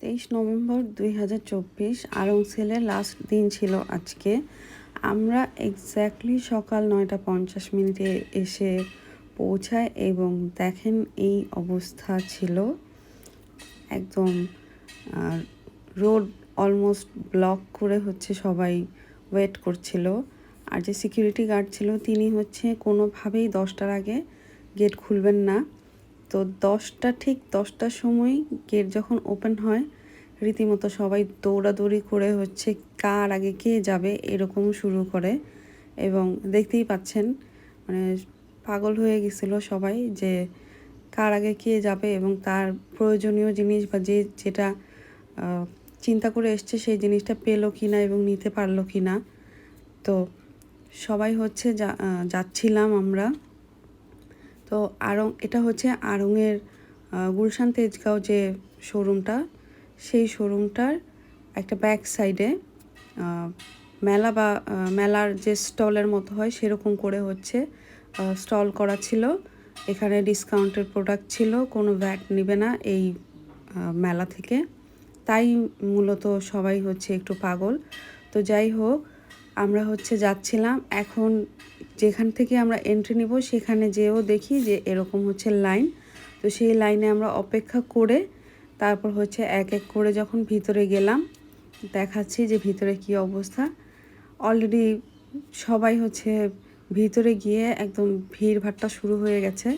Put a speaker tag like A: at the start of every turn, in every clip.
A: তেইশ নভেম্বর দুই হাজার চব্বিশ, আরং লাস্ট দিন ছিল আজকে। আমরা এক্স্যাক্টলি সকাল নয়টা পঞ্চাশ মিনিটে এসে পৌঁছায় এবং দেখেন এই অবস্থা ছিল। একদম রোড অলমোস্ট ব্লক করে হচ্ছে সবাই ওয়েট করছিল। আর যে সিকিউরিটি গার্ড ছিল, তিনি হচ্ছে কোনোভাবেই দশটার আগে গেট খুলবেন না। তো দশটা ঠিক দশটার সময় গেট যখন ওপেন হয়, রীতিমতো সবাই দৌড়াদৌড়ি করে হচ্ছে কার আগে কে যাবে এরকম শুরু করে। এবং দেখতেই পাচ্ছেন মানে পাগল হয়ে গেছিল সবাই যে কার আগে কে যাবে এবং তার প্রয়োজনীয় জিনিস বা যে যেটা চিন্তা করে এসছে সেই জিনিসটা পেল কি না এবং নিতে পারল কি না তো সবাই হচ্ছে যাচ্ছিলাম আমরা। তো আরং, এটা হচ্ছে আড়ংয়ের গুলশান তেজগাঁও যে শোরুমটা, সেই শোরুমটার একটা ব্যাক সাইডে মেলা বা মেলার যে স্টলের মতো হয় সেরকম করে হচ্ছে স্টল করা ছিল। এখানে ডিসকাউন্টের প্রোডাক্ট ছিল, কোনো ভ্যাট নেবে না এই মেলা থেকে। তাই মূলত সবাই হচ্ছে একটু পাগল। তো যাই হোক আমরা হচ্ছে যাচ্ছিলাম, এখন যেখান থেকে আমরা এন্ট্রি নিব সেখানে যেও দেখি যে এরকম হচ্ছে লাইন তো সেই লাইনে আমরা অপেক্ষা করে তারপর হচ্ছে এক এক করে যখন ভিতরে গেলাম, দেখাচ্ছি যে ভিতরে কি অবস্থা। অলরেডি সবাই হচ্ছে ভিতরে গিয়ে একদম ভিড় ভাট্টা শুরু হয়ে গেছে।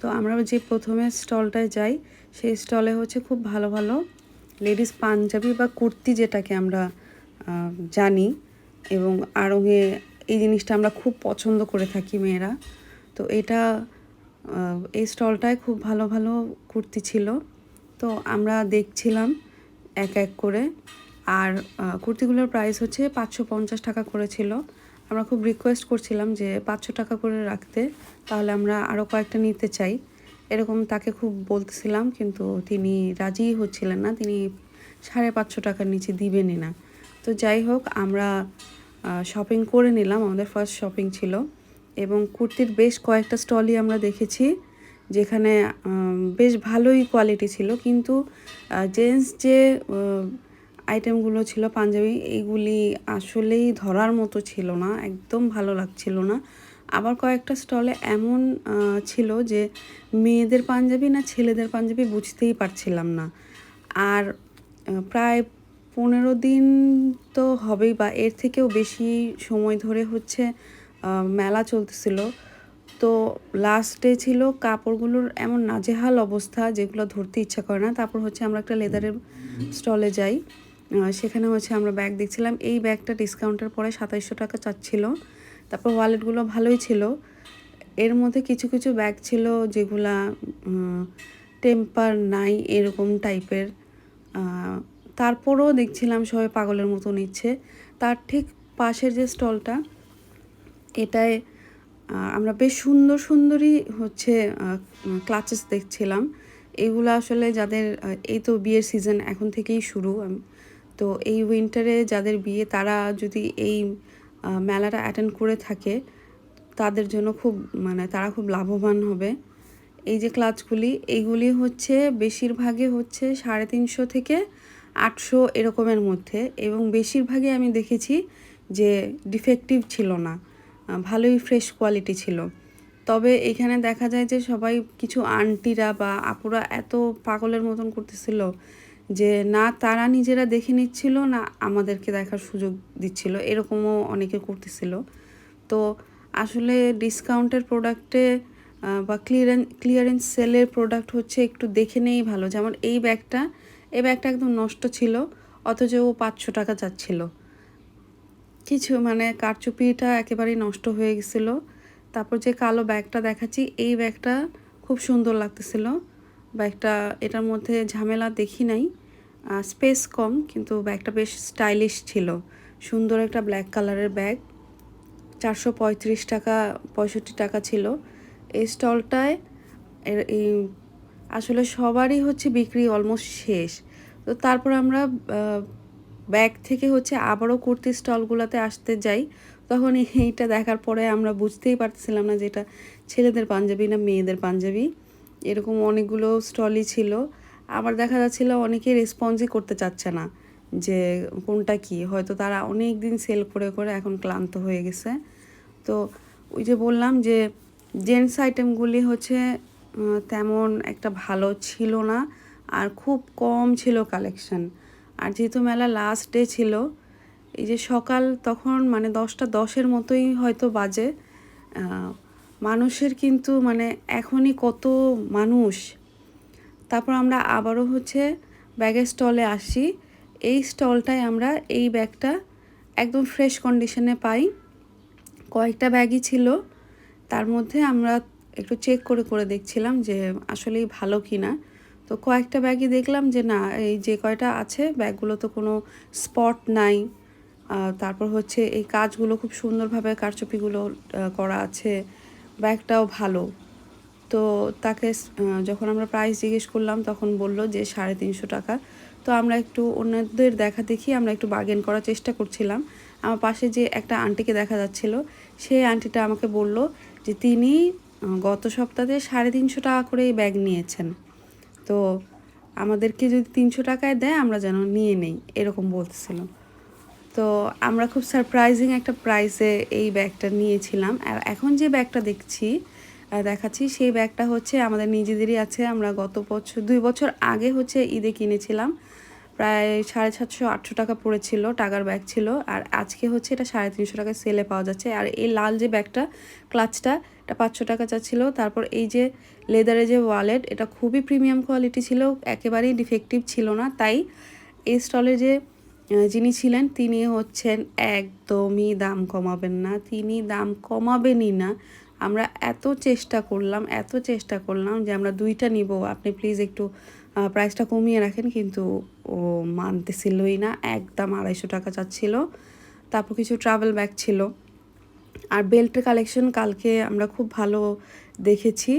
A: তো আমরা যে প্রথমে স্টলটায় যাই, সেই স্টলে হচ্ছে খুব ভালো ভালো লেডিস পাঞ্জাবি বা কুর্তি যেটাকে আমরা জানি এবং আড়ঙে এই জিনিসটা আমরা খুব পছন্দ করে থাকি মেয়েরা। তো এটা এই স্টলটায় খুব ভালো ভালো কুর্তি ছিল। তো আমরা দেখছিলাম এক এক করে। আর কুর্তিগুলোর প্রাইস হচ্ছে পাঁচশো পঞ্চাশ টাকা করে ছিল। আমরা খুব রিকোয়েস্ট করছিলাম যে পাঁচশো টাকা করে রাখতে, তাহলে আমরা আরও কয়েকটা নিতে চাই। এরকম তাকে খুব বলতেছিলাম, কিন্তু তিনি রাজিই হচ্ছিলেন না। তিনি সাড়ে পাঁচশো টাকার নিচে দিবেনই না। তো যাই হোক, আমরা শপিং করে নিলাম, আমাদের ফার্স্ট শপিং ছিল। এবং কুর্তির বেশ কয়েকটা স্টলই আমরা দেখেছি, যেখানে বেশ ভালোই কোয়ালিটি ছিল। কিন্তু জেন্টস যে আইটেমগুলো ছিল, পাঞ্জাবি এইগুলি আসলেই ধরার মতো ছিল না, একদম ভালো লাগছিল না। আবার কয়েকটা স্টলে এমন ছিল যে, মেয়েদের পাঞ্জাবি না ছেলেদের পাঞ্জাবি বুঝতেই পারছিলাম না। আর প্রায় পনেরো দিন তো হবেই বা এর থেকেও বেশি সময় ধরে হচ্ছে মেলা চলতেছিল। তো লাস্ট ছিল কাপড়গুলোর এমন নাজেহাল অবস্থা যেগুলো ধরতে ইচ্ছা করে না। তারপর হচ্ছে আমরা একটা লেদারের স্টলে যাই। সেখানে হচ্ছে আমরা ব্যাগ দেখছিলাম। এই ব্যাগটা ডিসকাউন্টের পরে সাতাইশশো টাকা চাচ্ছিল। তারপর ওয়ালেটগুলো ভালোই ছিল। এর মধ্যে কিছু কিছু ব্যাগ ছিল যেগুলা টেম্পার নাই এরকম টাইপের তারপরও দেখছিলাম সবাই পাগলের মতো নিচ্ছে। তার ঠিক পাশের যে স্টলটা, এটায় আমরা বেশ সুন্দর সুন্দরই হচ্ছে ক্লাচেস দেখছিলাম। এগুলো আসলে যাদের এই তো বিয়ের সিজন এখন থেকেই শুরু তো এই উইন্টারে যাদের বিয়ে, তারা যদি এই মেলাটা অ্যাটেন্ড করে থাকে, তাদের জন্য খুব মানে তারা খুব লাভবান হবে। এই যে ক্লাচগুলি এইগুলি হচ্ছে বেশিরভাগই হচ্ছে সাড়ে তিনশো থেকে আটশো এরকমের মধ্যে এবং বেশিরভাগই আমি দেখেছি যে ডিফেক্টিভ ছিল না ভালোই ফ্রেশ কোয়ালিটি ছিল। তবে এখানে দেখা যায় যে সবাই কিছু আন্টিরা বা আপুরা এত পাগলের মতন করতেছিল যে না তারা নিজেরা দেখে নিচ্ছিল, না আমাদেরকে দেখার সুযোগ দিচ্ছিল। এরকমও অনেকে করতেছিল। তো আসলে ডিসকাউন্টের প্রোডাক্টে বা ক্লিয়ারেন্স ক্লিয়ারেন্স সেলের প্রোডাক্ট হচ্ছে একটু দেখে নেই ভালো। যেমন এই ব্যাগটা এই ব্যাগটা একদম নষ্ট ছিল, অথচ ও পাঁচশো টাকা চাচ্ছিল। কিছু মানে কারচুপিটা একেবারেই নষ্ট হয়ে গেছিল। তারপর যে কালো ব্যাগটা দেখাচ্ছি, এই ব্যাগটা খুব সুন্দর লাগতেছিল। ব্যাগটা এটার মধ্যে ঝামেলা দেখি নাই। স্পেস কম, কিন্তু ব্যাগটা বেশ স্টাইলিশ ছিল। সুন্দর একটা ব্ল্যাক কালারের ব্যাগ। চারশো পঁয়ত্রিশ টাকা, পঁয়ষট্টি টাকা ছিল। এই স্টলটায় এই আসলে সবারই হচ্ছে বিক্রি অলমোস্ট শেষ। তো তারপর আমরা ব্যাগ থেকে হচ্ছে আবারও কুর্তি স্টলগুলোতে আসতে যাই। তখন এইটা দেখার পরে আমরা বুঝতেই পারছিলাম না যে এটা ছেলেদের পাঞ্জাবি না মেয়েদের পাঞ্জাবি। এরকম অনেকগুলো স্টলই ছিল। আবার দেখা যাচ্ছিল অনেকেই রেসপন্সই করতে চাচ্ছে না যে কোনটা কি? হয়তো তারা অনেক দিন সেল করে করে এখন ক্লান্ত হয়ে গেছে। তো ওই যে বললাম যে জেন্টস আইটেমগুলি হচ্ছে তেমন একটা ভালো ছিল না আর খুব কম ছিল কালেকশন আর যেহেতু মেলা লাস্ট ডে ছিল, এই যে সকাল তখন মানে দশটা দশের মতোই হয়তো বাজে। মানুষের কিন্তু মানে এখনই কত মানুষ। তারপর আমরা আবারও হচ্ছে ব্যাগের স্টলে আসি। এই স্টলটায় আমরা এই ব্যাগটা একদম ফ্রেশ কন্ডিশনে পাই। কয়েকটা ব্যাগই ছিল। তার মধ্যে আমরা একটু চেক করে করে দেখছিলাম যে আসলেই ভালো কি না তো কয়েকটা ব্যাগই দেখলাম যে না, এই যে কয়টা আছে ব্যাগগুলো তো কোনো স্পট নাই। তারপর হচ্ছে এই কাজগুলো খুব সুন্দরভাবে কারচুপিগুলো করা আছে ব্যাগটাও ভালো। তো তাকে যখন আমরা প্রাইস জিজ্ঞেস করলাম, তখন বলল যে সাড়ে তিনশো টাকা। তো আমরা একটু অন্যদের দেখা দেখি, আমরা একটু বার্গেন করার চেষ্টা করছিলাম। আমার পাশে যে একটা আন্টিকে দেখা যাচ্ছিল, সেই আন্টিটা আমাকে বলল যে, তিনি গত সপ্তাহে সাড়ে তিনশো টাকা করে এই ব্যাগ নিয়েছেন। তো আমাদেরকে যদি তিনশো টাকায় দেয়, আমরা যেন নিয়ে নেই, এরকম বলতেছিল। তো আমরা খুব সারপ্রাইজিং একটা প্রাইসে এই ব্যাগটা নিয়েছিলাম। আর এখন যে ব্যাগটা দেখছি দেখাচ্ছি, সেই ব্যাগটা হচ্ছে আমাদের নিজেদেরই আছে। আমরা গত বছর, দুই বছর আগে হচ্ছে ঈদে কিনেছিলাম। প্রায় সাড়ে সাতশো, আটশো টাকা পড়েছিল, টাকার ব্যাগ ছিল। আর আজকে হচ্ছে এটা সাড়ে তিনশো টাকায় সেলে পাওয়া যাচ্ছে। আর এই লাল যে ব্যাগটা ক্লাচটা এটা পাঁচশো টাকা চাচ্ছিল। তারপর এই যে লেদারের যে ওয়ালেট এটা খুবই প্রিমিয়াম কোয়ালিটি ছিল, একেবারেই ডিফেক্টিভ ছিল না। তাই এই স্টলে যে যিনি ছিলেন, তিনি হচ্ছেন একদমই দাম কমাবেন না। তিনি দাম কমাবেনই না। আমরা এত চেষ্টা করলাম, এত চেষ্টা করলাম যে আমরা দুইটা নিব। আপনি প্লিজ একটু প্রাইসটা কমিয়ে রাখেন, কিন্তু ও মানতেছিলই না। একদম আড়াইশো টাকা চাচ্ছিল। তারপর কিছু ট্রাভেল ব্যাগ ছিল। আর বেল্টের কালেকশন কালকে আমরা খুব ভালো দেখেছি।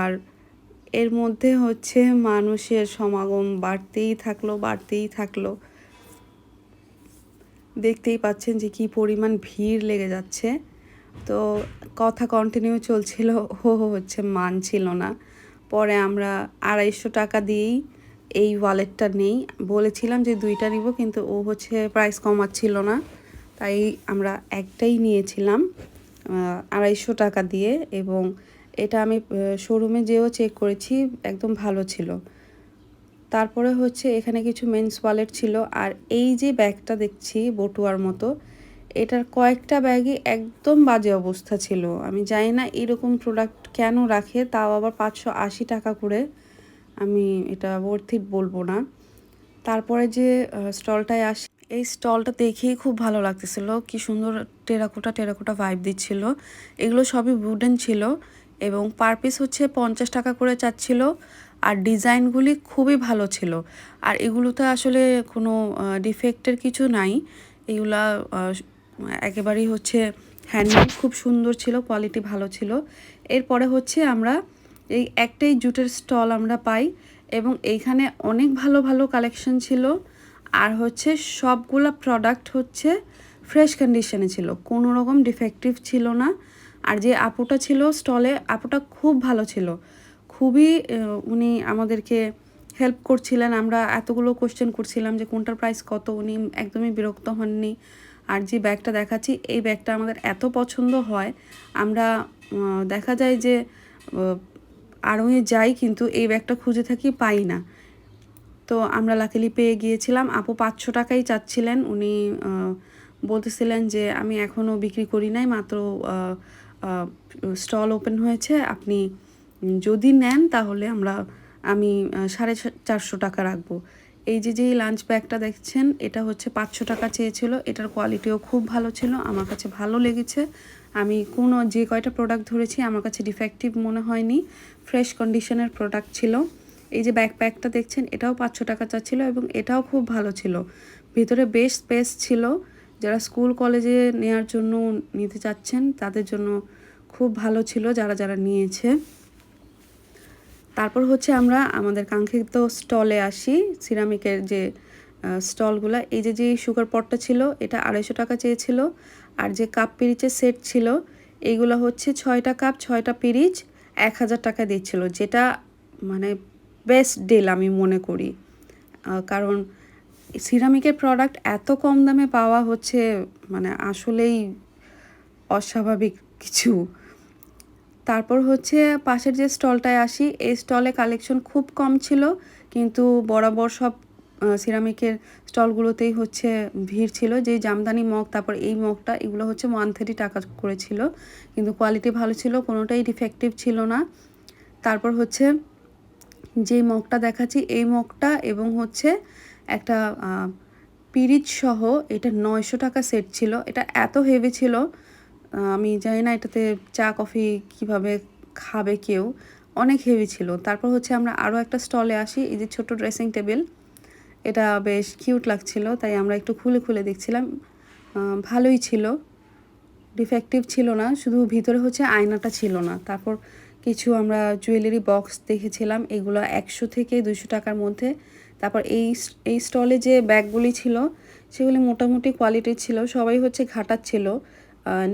A: আর এর মধ্যে হচ্ছে মানুষের সমাগম বাড়তেই থাকল বাড়তেই থাকল। দেখতেই পাচ্ছেন যে কি পরিমাণ ভিড় লেগে যাচ্ছে। তো কথা কন্টিনিউ চলছিল হো হচ্ছে মানছিল না। পরে আমরা আড়াইশো টাকা দিয়েই এই ওয়ালেটটা নেই। বলেছিলাম যে দুইটা নিব, কিন্তু ও হচ্ছে প্রাইস কমাচ্ছিল না। তাই আমরা একটাই নিয়েছিলাম আড়াইশো টাকা দিয়ে এবং এটা আমি শোরুমে যেও চেক করেছি, একদম ভালো ছিল। তারপরে হচ্ছে এখানে কিছু মেন্স ওয়ালেট ছিল। আর এই যে ব্যাগটা দেখছি, বটুয়ার মতো এটার কয়েকটা ব্যাগে একদম বাজে অবস্থা ছিল। আমি জানি না এরকম প্রোডাক্ট কেন রাখে, তাও আবার পাঁচশো আশি টাকা করে। আমি এটা বর্থিত বলব না। তারপরে যে স্টলটায় আসি, এই স্টলটা দেখেই খুব ভালো লাগতেছিল। কি সুন্দর টেরাকোটা টেরাকোটা ভাইব দিচ্ছিল। এগুলো সবই উডেন ছিল এবং পার পিস হচ্ছে পঞ্চাশ টাকা করে চাচ্ছিল। আর ডিজাইনগুলি খুবই ভালো ছিল। আর এগুলোতে আসলে কোনো ডিফেক্টের কিছু নাই। এগুলা একেবারেই হচ্ছে হ্যান্ডমেড খুব সুন্দর ছিল কোয়ালিটি ভালো ছিল। এরপরে হচ্ছে আমরা এই একটাই জুটের স্টল আমরা পাই এবং এইখানে অনেক ভালো ভালো কালেকশন ছিল। আর হচ্ছে সবগুলা প্রোডাক্ট হচ্ছে ফ্রেশ কন্ডিশনে ছিল, কোনো রকম ডিফেক্টিভ ছিল না। আর যে আপুটা ছিল স্টলে আপুটা খুব ভালো ছিল। খুবই উনি আমাদেরকে হেল্প করছিলেন। আমরা এতগুলো কোশ্চেন করছিলাম যে কোনটার প্রাইস কত, উনি একদমই বিরক্ত হননি। আর যে ব্যাগটা দেখাচ্ছি, এই ব্যাগটা আমাদের এত পছন্দ হয়। আমরা দেখা যায় যে আড়ঙে যাই কিন্তু এই ব্যাগটা খুঁজে থাকি পাই না। তো আমরা লাকিলি পেয়ে গিয়েছিলাম। আপু পাঁচশো টাকাই চাচ্ছিলেন। উনি বলতেছিলেন যে, আমি এখনও বিক্রি করি নাই। মাত্র স্টল ওপেন হয়েছে। আপনি যদি নেন তাহলে আমরা, আমি সাড়ে চারশো টাকা রাখব। এই যে যেই লাঞ্চ ব্যাগটা দেখছেন, এটা হচ্ছে পাঁচশো টাকা চেয়েছিল। এটার কোয়ালিটিও খুব ভালো ছিল, আমার কাছে ভালো লেগেছে। আমি কোনো, যে কয়টা প্রোডাক্ট ধরেছি, আমার কাছে ডিফেক্টিভ মনে হয়নি। ফ্রেশ কন্ডিশনের প্রোডাক্ট ছিল। এই যে ব্যাকপ্যাকটা দেখছেন, এটাও পাঁচশো টাকা চাচ্ছিল এবং এটাও খুব ভালো ছিল। ভিতরে বেশ স্পেস ছিল। যারা স্কুল কলেজে নেওয়ার জন্য নিতে চাচ্ছেন, তাদের জন্য খুব ভালো ছিল, যারা যারা নিয়েছে। তারপর হচ্ছে আমরা আমাদের কাঙ্ক্ষিত স্টলে আসি, সিরামিকের যে স্টলগুলো। এই যে যে সুগার পটটা ছিল, এটা আড়াইশো টাকা চেয়েছিল। আর যে কাপ পিরিচের সেট ছিল, এইগুলো হচ্ছে ছয়টা কাপ ছয়টা পিরিচ, এক হাজার টাকা দিচ্ছিল। যেটা মানে বেস্ট ডিল আমি মনে করি। কারণ সিরামিকের প্রোডাক্ট এত কম দামে পাওয়া হচ্ছে মানে আসলেই অস্বাভাবিক কিছু। তারপর হচ্ছে পাশের যে স্টলটায় আসি, এই স্টলে কালেকশন খুব কম ছিল, কিন্তু বরাবর সব সিরামিকের স্টলগুলোতেই হচ্ছে ভিড় ছিল। যে জামদানি মগ, তারপর এই মগটা, এগুলো হচ্ছে ওয়ান থার্টি টাকা করেছিল। কিন্তু কোয়ালিটি ভালো ছিল, কোনোটাই ডিফেক্টিভ ছিল না। তারপর হচ্ছে যে মগটা দেখাচ্ছি, এই মগটা এবং হচ্ছে একটা পিরিচ সহ এটা নয়শো টাকা সেট ছিল। এটা এত হেভি ছিল আমি জানি না এটাতে চা কফি কীভাবে খাবে কেউ। অনেক হেভি ছিল। তারপর হচ্ছে আমরা আরও একটা স্টলে আসি এই যে ছোট ড্রেসিং টেবিল এটা বেশ কিউট লাগছিল তাই আমরা একটু খুলে খুলে দেখছিলাম। ভালোই ছিল। ডিফেক্টিভ ছিল না শুধু ভিতরে হচ্ছে আয়নাটা ছিল না। তারপর কিছু আমরা জুয়েলারি বক্স দেখেছিলাম এগুলো একশো থেকে দুশো টাকার মধ্যে। তারপর এই এই স্টলে যে ব্যাগগুলি ছিল সেগুলি মোটামুটি কোয়ালিটির ছিল সবাই হচ্ছে ঘাটাচ্ছিল। আহ,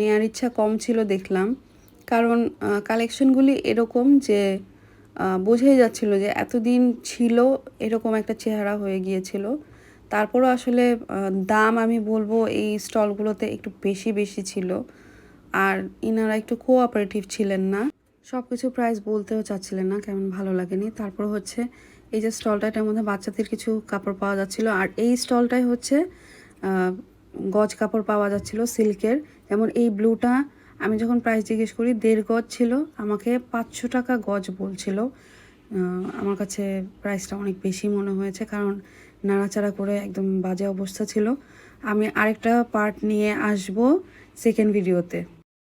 A: নেয়ার ইচ্ছা কম ছিল দেখলাম। কারণ কালেকশনগুলি এরকম যে বোঝাই যাচ্ছিল যে, এতদিন ছিল এরকম একটা চেহারা হয়ে গিয়েছিল। তারপরও আসলে দাম আমি বলব এই স্টলগুলোতে একটু বেশি বেশি ছিল। আর ইনারা একটু কোঅপারেটিভ ছিলেন না। সব কিছু প্রাইস বলতেও চাচ্ছিলেন না, কেমন ভালো লাগেনি। তারপর হচ্ছে, এই যে স্টলটা এটার মধ্যে বাচ্চাদের কিছু কাপড় পাওয়া যাচ্ছিল। আর এই স্টলটাই হচ্ছে গজ কাপড় পাওয়া যাচ্ছিল, সিল্কের। যেমন এই ব্লুটা আমি যখন প্রাইস জিজ্ঞেস করি, দেড় গজ ছিল, আমাকে পাঁচশো টাকা গজ বলছিল। আমার কাছে প্রাইসটা অনেক বেশি মনে হয়েছে, কারণ নাড়াচাড়া করে একদম বাজে অবস্থা ছিল। আমি আরেকটা পার্ট নিয়ে আসব সেকেন্ড ভিডিওতে